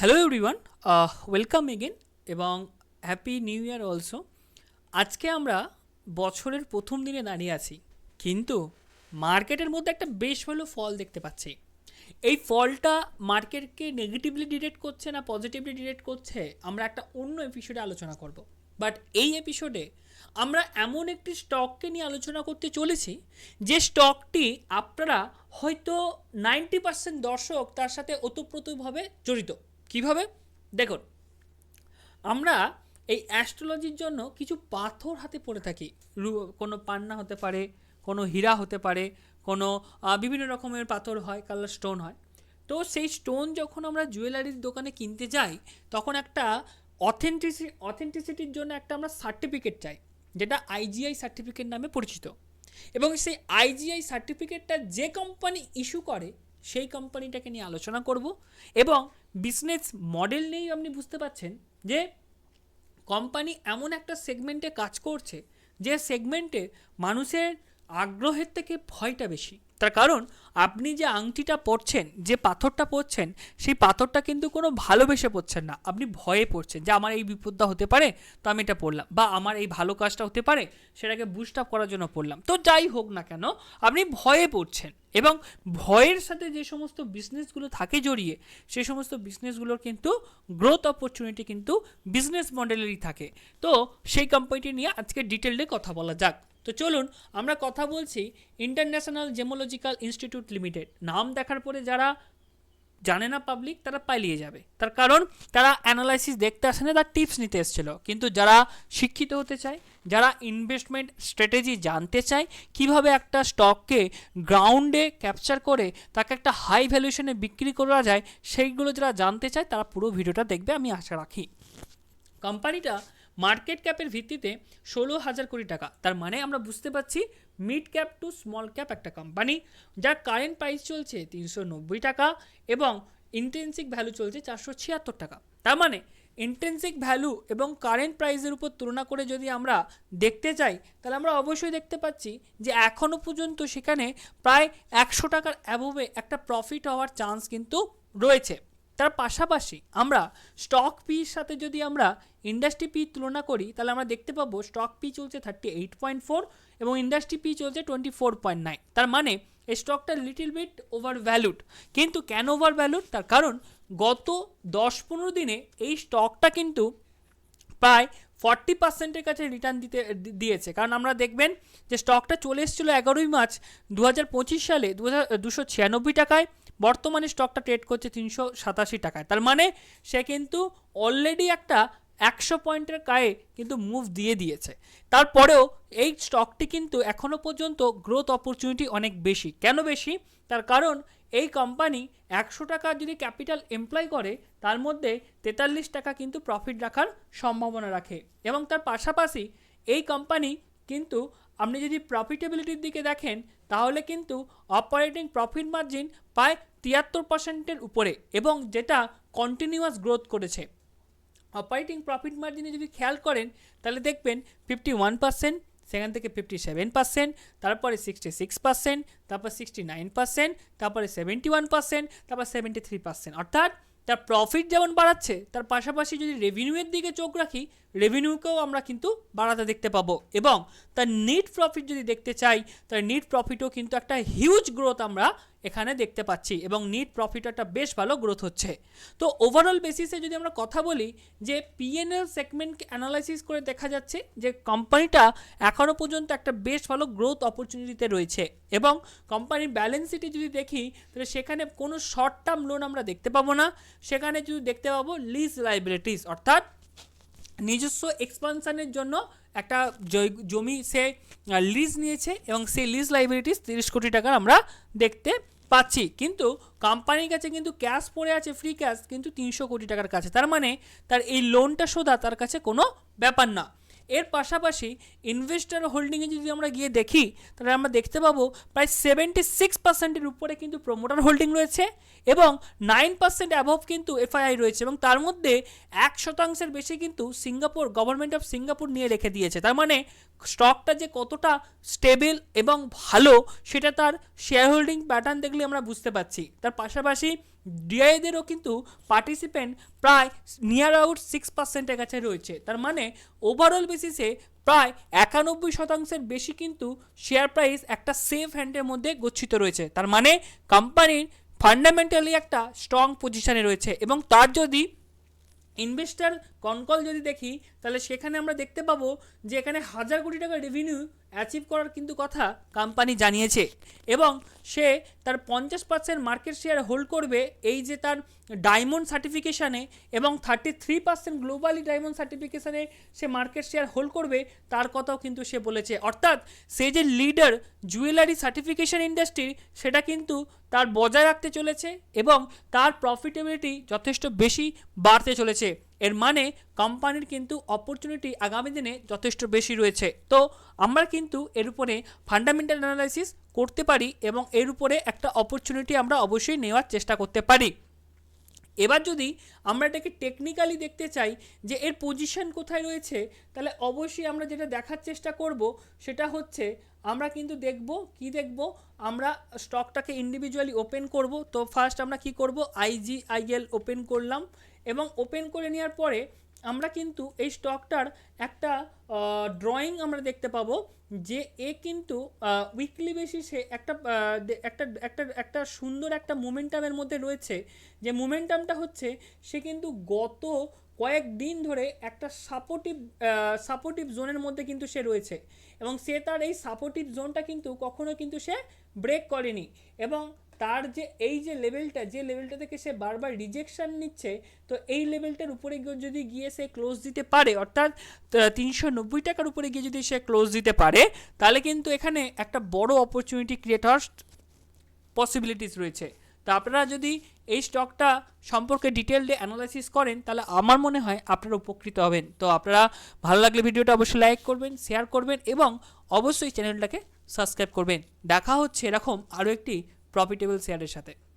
Hello everyone welcome again এবং happy new year also আজকে আমরা বছরের প্রথম দিনে দাঁড়িয়ে আছি, কিন্তু মার্কেটের মধ্যে একটা বেশ ভালো ফল দেখতে পাচ্ছি। এই ফলটা মার্কেটকে নেগেটিভলি ডিরেক্ট করছে না পজিটিভলি ডিরেক্ট করছে, আমরা একটা অন্য এপিসোডে আলোচনা করব। বাট এই এপিসোডে আমরা এমন একটি স্টককে নিয়ে আলোচনা করতে চলেছি, যে স্টকটি আপনারা হয়তো নাইনটি পার্সেন্ট দর্শক তার সাথে ওতপ্রোতভাবে জড়িত। কীভাবে? দেখুন, আমরা এই অ্যাস্ট্রোলজির জন্য কিছু পাথর হাতে পড়ে থাকি। কোনো পান্না হতে পারে, কোনো হীরা হতে পারে, কোনো বিভিন্ন রকমের পাথর হয়, কালার স্টোন হয়। তো সেই স্টোন যখন আমরা জুয়েলারির দোকানে কিনতে যাই, তখন একটা অথেন্টিসি, অথেন্টিসিটির জন্য একটা আমরা সার্টিফিকেট চাই, যেটা আইজিআই সার্টিফিকেট নামে পরিচিত। এবং সেই আইজিআই সার্টিফিকেটটা যে কোম্পানি ইস্যু করে, সেই কোম্পানিটাকে নিয়ে আলোচনা করব এবং বিজনেস মডেল নেই আপনি বুঝতে পাচ্ছেন যে কোম্পানি এমন একটা সেগমেন্টে কাজ করছে যে সেগমেন্টে মানুষের আগ্রহের থেকে ভয়টা বেশি। তার কারণ আপনি যে আংটিটা পরছেন, যে পাথরটা পরছেন, সেই পাথরটা কিন্তু কোনো ভালোবেসে পড়ছেন না। আপনি ভয়ে পড়ছেন যে, আমার এই বিপদটা হতে পারে, তো আমি এটা পড়লাম বা, আমার এই ভালো কাজটা হতে পারে, সেটাকে বুস্ট আপ করার জন্য পড়লাম তো যাই হোক না কেন, আপনি ভয়ে পড়ছেন এবং ভয়ের সাথে যে সমস্ত বিজনেসগুলো থাকে জড়িয়ে সেই সমস্ত বিজনেসগুলোর কিন্তু গ্রোথ অপরচুনিটি কিন্তু বিজনেস মডেলেরই থাকে। তো সেই কোম্পানিটি নিয়ে আজকে ডিটেলডে কথা বলা যাক। তো চলুন আমরা কথা বলছি ইন্টারন্যাশনাল জেমোলজিক্যাল ইনস্টিটিউট লিমিটেড নাম দেখার পরে যারা জানে না পাবলিক তারা পালিয়ে যাবে। তার কারণ, তারা অ্যানালাইসিস দেখতে আসে না, তার টিপস নিতে এসেছিল। কিন্তু যারা শিক্ষিত হতে চায়, যারা ইনভেস্টমেন্ট স্ট্র্যাটেজি জানতে চায়, কীভাবে একটা স্টককে গ্রাউন্ডে ক্যাপচার করে, তাকে একটা হাই ভ্যালুয়েশনে বিক্রি করা যায়, সেইগুলো যারা জানতে চায়, তারা পুরো ভিডিওটা দেখবে, আমি আশা রাখি। কোম্পানিটা মার্কেট ক্যাপের ভিত্তিতে ষোলো হাজার কোটি টাকা। তার মানে আমরা বুঝতে পারছি mid cap to small cap একটা কোম্পানি যার কারেন্ট প্রাইস চলছে তিনশো নব্বই টাকা এবং ইন্টেন্সিক ভ্যালু চলছে চারশো ছিয়াত্তর টাকা। তার মানে ইন্টেন্সিক ভ্যালু এবং কারেন্ট প্রাইসের উপর তুলনা করে যদি আমরা দেখতে চাই তাহলে আমরা অবশ্যই দেখতে পাচ্ছি যে এখনও পর্যন্ত সেখানে প্রায় একশো টাকার অ্যাবোভে একটা প্রফিট হওয়ার চান্স কিন্তু রয়েছে। তার পাশাপাশি আমরা স্টক পির সাথে যদি আমরা ইন্ডাস্ট্রি পি তুলনা করি, তাহলে আমরা দেখতে পাবো স্টক পি চলছে থার্টি এইট পয়েন্ট ফোর এবং ইন্ডাস্ট্রি পি চলছে টোয়েন্টি ফোর পয়েন্ট নাইন তার মানে এই স্টকটা লিটিল বিট ওভার ভ্যালুড কিন্তু কেন ওভার ভ্যালুড তার কারণ গত দশ পনেরো দিনে এই স্টকটা কিন্তু প্রায় ফর্টি পার্সেন্টের কাছে রিটার্ন দিতে দিয়েছে। কারণ আমরা দেখবেন যে স্টকটা চলে এসেছিল এগারোই মার্চ দু হাজার পঁচিশ সালে দু হাজার দুশো ছিয়ানব্বই টাকায়। বর্তমানে স্টকটা ট্রেড করছে তিনশো সাতাশি টাকায়। তার মানে সে কিন্তু অলরেডি একটা একশো পয়েন্টের গায়ে কিন্তু মুভ দিয়ে দিয়েছে। তারপরেও এই স্টকটি কিন্তু এখনও পর্যন্ত গ্রোথ অপরচুনিটি অনেক বেশি। কেন বেশি? তার কারণ এই কোম্পানি একশো টাকা যদি ক্যাপিটাল এমপ্লয় করে, তার মধ্যে তেতাল্লিশ টাকা কিন্তু প্রফিট রাখার সম্ভাবনা রাখে। এবং তার পাশাপাশি এই কোম্পানি কিন্তু আপনি যদি প্রফিটেবিলিটির দিকে দেখেন, তাহলে কিন্তু অপারেটিং প্রফিট মার্জিন প্রায় তিয়াত্তর পার্সেন্টের উপরে এবং যেটা কন্টিনিউয়াস গ্রোথ করেছে। অপারেটিং প্রফিট মার্জিনে যদি খেয়াল করেন, তাহলে দেখবেন ফিফটি ওয়ান পার্সেন্ট সেখান থেকে ফিফটি সেভেন পার্সেন্ট তারপরে সিক্সটি সিক্স পার্সেন্ট তারপর সিক্সটি নাইন পার্সেন্ট তারপরে সেভেন্টি ওয়ান পার্সেন্ট তারপর সেভেন্টি থ্রি পার্সেন্ট অর্থাৎ তার প্রফিট যেমন বাড়াচ্ছে, তার পাশাপাশি যদি রেভিনিউয়ের দিকে চোখ রাখি রেভিনিউকেও আমরা কিন্তু বাড়াতে দেখতে পাবো। এবং তার নেট প্রফিট যদি দেখতে চাই, তার নেট প্রফিটও কিন্তু একটা হিউজ গ্রোথ আমরা এখানে দেখতে পাচ্ছি এবং নেট প্রফিট একটা বেশ ভালো গ্রোথ হচ্ছে। তো ওভারঅল বেসিসে যদি আমরা কথা বলি, যে পিএনএল সেগমেন্টকে অ্যানালাইসিস করে দেখা যাচ্ছে যে কোম্পানিটা এখনও পর্যন্ত একটা বেশ ভালো গ্রোথ অপরচুনিটিতে রয়েছে এবং কোম্পানির ব্যালেন্স শিটে যদি দেখি, তাহলে সেখানে কোনো শর্ট টার্ম লোন আমরা দেখতে পাবো না। সেখানে যদি দেখতে পাবো লিজ লাইবিলিটিস অর্থাৎ নিজস্ব এক্সপানশানের জন্য একটা জমি সে লিজ নিয়েছে এবং সেই লিজ লাইব্রেরিটি তিরিশ কোটি টাকার আমরা দেখতে পাচ্ছি। কিন্তু কোম্পানির কাছে কিন্তু ক্যাশ পড়ে আছে ফ্রি ক্যাশ কিন্তু তিনশো কোটি টাকার কাছে। তার মানে তার এই লোনটা শোধা তার কাছে কোনো ব্যাপার না। এর পাশাপাশি ইনভেস্টার হোল্ডিংয়ে যদি আমরা গিয়ে দেখি, তাহলে আমরা দেখতে পাবো প্রায় সেভেন্টি সিক্স পার্সেন্টের উপরে কিন্তু প্রমোটার হোল্ডিং রয়েছে এবং নাইন পার্সেন্ট অ্যাভভ কিন্তু এফআইআই রয়েছে এবং তার মধ্যে এক শতাংশের বেশি কিন্তু সিঙ্গাপুর গভর্নমেন্ট অফ সিঙ্গাপুর নিয়ে রেখে দিয়েছে। তার মানে স্টকটা যে কতটা স্টেবল এবং ভালো, সেটা তার শেয়ার হোল্ডিং প্যাটার্ন দেখলে আমরা বুঝতে পারছি। তার পাশাপাশি ডিআইদেরও কিন্তু পার্টিসিপেন্ট প্রায় নিয়ার আউট সিক্স পার্সেন্টের কাছে রয়েছে। তার মানে ওভারঅল বেসিসে প্রায় একানব্বই শতাংশের বেশি কিন্তু শেয়ার প্রাইস একটা সেফ হ্যান্ডের মধ্যে গচ্ছিত রয়েছে। তার মানে কোম্পানির ফান্ডামেন্টালি একটা স্ট্রং পজিশনে রয়েছে এবং তার যদি ইনভেস্টার কনকল যদি দেখি, তাহলে সেখানে আমরা দেখতে পাবো যে এখানে হাজার কোটি টাকা রেভিনিউ অ্যাচিভ করার কিন্তু কথা কোম্পানি জানিয়েছে এবং সে তার পঞ্চাশ পার্সেন্ট মার্কেট শেয়ার হোল্ড করবে এই যে তার ডায়মন্ড সার্টিফিকেশানে এবং thirty three percent globally diamond সার্টিফিকেশানে সে মার্কেট শেয়ার হোল্ড করবে, তার কথাও কিন্তু সে বলেছে। অর্থাৎ সে যে লিডার জুয়েলারি সার্টিফিকেশন ইন্ডাস্ট্রি সেটা কিন্তু তার বজায় রাখতে চলেছে এবং তার প্রফিটেবিলিটি যথেষ্ট বেশি বাড়তে চলেছে। এর মানে কোম্পানির কিন্তু অপরচুনিটি আগামী দিনে যথেষ্ট বেশি রয়েছে। তো আমরা কিন্তু এর উপরে ফান্ডামেন্টাল অ্যানালাইসিস করতে পারি এবং এর উপরে একটা অপরচুনিটি আমরা অবশ্যই নেওয়ার চেষ্টা করতে পারি। এবার যদি আমরা এটাকে টেকনিক্যালি দেখতে চাই যে এর পজিশন কোথায় রয়েছে, তাহলে অবশ্যই আমরা যেটা দেখার চেষ্টা করব সেটা হচ্ছে আমরা কিন্তু দেখব, কি দেখব? আমরা স্টকটাকে ইন্ডিভিজুয়ালি ওপেন করব। তো ফার্স্ট আমরা কি করব? আইজিআইএল ওপেন করলাম। এবং ওপেন করে নেওয়ার পরে আমরা কিন্তু এই স্টকটার একটা ড্রয়িং আমরা দেখতে পাবো যে এ কিন্তু উইকলি বেসিসে একটা একটা একটা একটা সুন্দর একটা মোমেন্টামের মধ্যে রয়েছে। যে মোমেন্টামটা হচ্ছে সে কিন্তু গত কয়েক দিন ধরে একটা সাপোর্টিভ সাপোর্টিভ জোনের মধ্যে কিন্তু সে রয়েছে এবং সে তার এই সাপোর্টিভ জোনটা কিন্তু কখনো কিন্তু সে ব্রেক করেনি এবং তার যে এই যে লেভেলটা যে লেভেলটা থেকে সে বারবার রিজেকশান নিচ্ছে, তো এই লেভেলটার উপরে গিয়ে যদি গিয়ে সে ক্লোজ দিতে পারে, অর্থাৎ তিনশো নব্বই টাকার উপরে গিয়ে যদি সে ক্লোজ দিতে পারে, তাহলে কিন্তু এখানে একটা বড় অপরচুনিটি ক্রিয়েট হওয়ার পসিবিলিটিস রয়েছে। তো আপনারা যদি এই স্টকটা সম্পর্কে ডিটেলডে অ্যানালাইসিস করেন, তাহলে আমার মনে হয় আপনারা উপকৃত হবেন। তো আপনারা ভালো লাগলে ভিডিওটা অবশ্যই লাইক করবেন শেয়ার করবেন এবং অবশ্যই চ্যানেলটাকে সাবস্ক্রাইব করবেন। দেখা হচ্ছে এরকম আরও একটি প্রফিটেবল শেয়ারের সাথে।